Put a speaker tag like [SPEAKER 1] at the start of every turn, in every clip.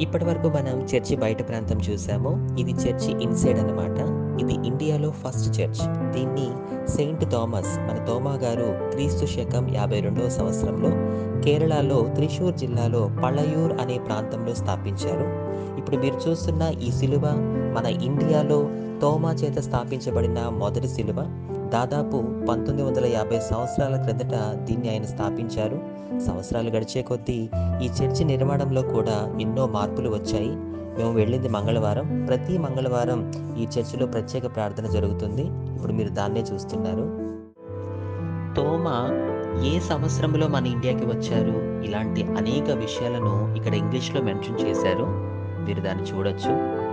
[SPEAKER 1] ఇప్పటి వరకు మనం చర్చి బయట ప్రాంతం చూసాము. ఇది చర్చి ఇన్సైడ్ అన్నమాట. ఇది ఇండియాలో ఫస్ట్ చర్చ్. దీన్ని సెయింట్ థామస్ మన తోమా గారు క్రీస్తు శకం యాభై రెండవ సంవత్సరంలో కేరళలో త్రిశూర్ జిల్లాలో పళయూర్ అనే ప్రాంతంలో స్థాపించారు. ఇప్పుడు మీరు చూస్తున్న ఈ శిలువ మన ఇండియాలో తోమా చేత స్థాపించబడిన మొదటి శిలువ దాదాపు పంతొమ్మిది వందల యాభై సంవత్సరాల క్రిందట దీన్ని ఆయన స్థాపించారు. సంవత్సరాలు గడిచే కొద్దీ ఈ చర్చి నిర్మాణంలో కూడా ఎన్నో మార్పులు వచ్చాయి. మేము వెళ్ళింది మంగళవారం. ప్రతి మంగళవారం ఈ చర్చిలో ప్రత్యేక ప్రార్థన జరుగుతుంది. ఇప్పుడు మీరు దాన్నే చూస్తున్నారు. తోమా ఏ సంవత్సరంలో మన ఇండియాకి వచ్చారు? ఇలాంటి అనేక విషయాలను ఇక్కడ ఇంగ్లీష్లో మెన్షన్ చేశారు. మీరు దాన్ని చూడొచ్చు.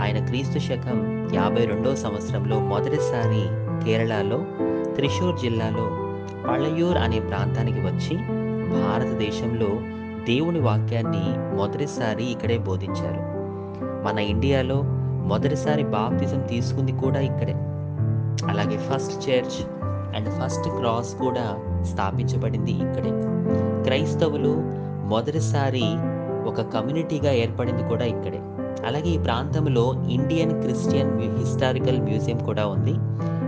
[SPEAKER 1] ఆయన క్రీస్తు శకం యాభై రెండో సంవత్సరంలో మొదటిసారి కేరళలో త్రిశూర్ జిల్లాలో పళయూర్ అనే ప్రాంతానికి వచ్చి భారతదేశంలో దేవుని వాక్యాన్ని మొదటిసారి ఇక్కడే బోధించారు. మన ఇండియాలో మొదటిసారి బాప్తిజం తీసుకుంది కూడా ఇక్కడే. అలాగే first church and first cross కూడా స్థాపించబడింది ఇక్కడే. క్రైస్తవులు మొదటిసారి ఒక కమ్యూనిటీగా ఏర్పడింది కూడా ఇక్కడే. అలాగే ఈ ప్రాంతంలో ఇండియన్ క్రిస్టియన్ హిస్టారికల్ మ్యూజియం కూడా ఉంది.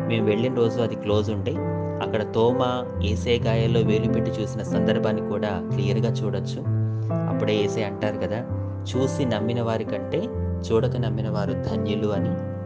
[SPEAKER 1] మేము వెళ్ళిన రోజు అది క్లోజ్ ఉండే. అక్కడ తోమ ఏసే గాయాల్లో వేలు పెట్టి చూసిన సందర్భాన్ని కూడా క్లియర్గా చూడొచ్చు. అప్పుడే ఏసే అంటారు కదా చూసి నమ్మిన వారి కంటే చూడక నమ్మిన వారు ధన్యులు అని.